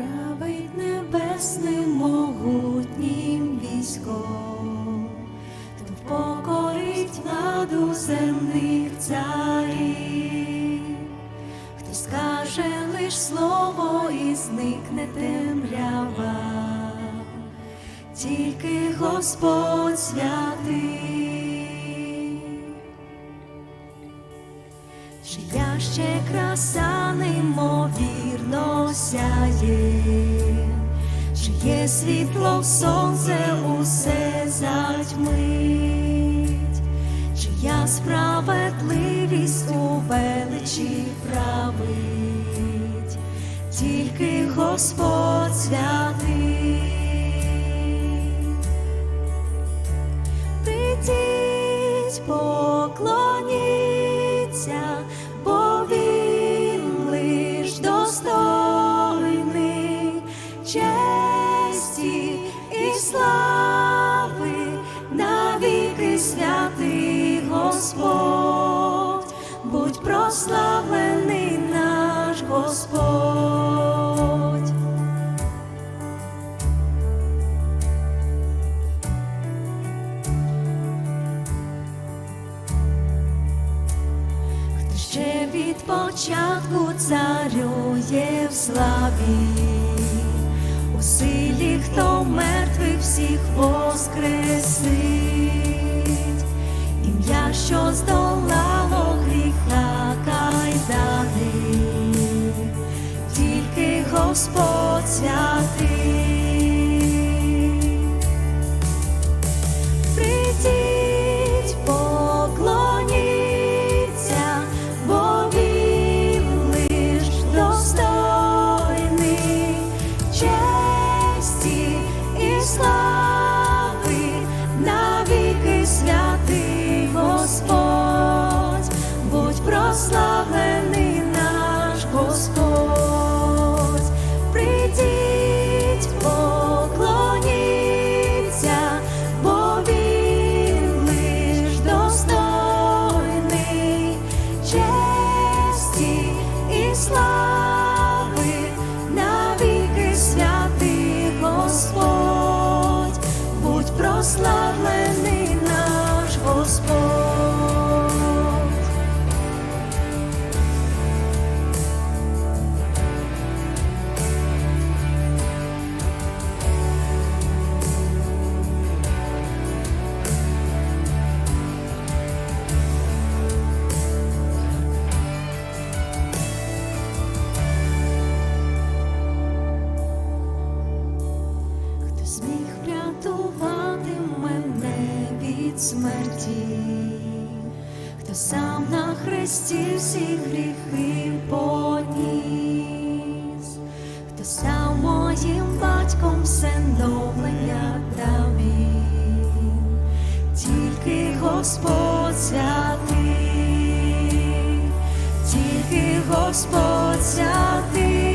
править небесним могутнім військом, хто покорить владу земних царів, хто скаже лиш слово і зникне темрява, тільки Господь святий. Чия ще краса неймовірно сяє, чиє світло в сонце усе затьмить, чия справедливість у величі править, тільки Господь святий. Прийдіть, поклоніться, святий Господь, будь прославлений наш Господь. Хто ще від початку царює в славі, у силі, хто мертвих всіх воскресить, ім'я, що здолало наш Зміг врятувати мене від смерті, хто сам на хресті всі гріхи поніс, хто став моїм батьком всиновлення дав він, тільки Господь святий, тільки Господь святий.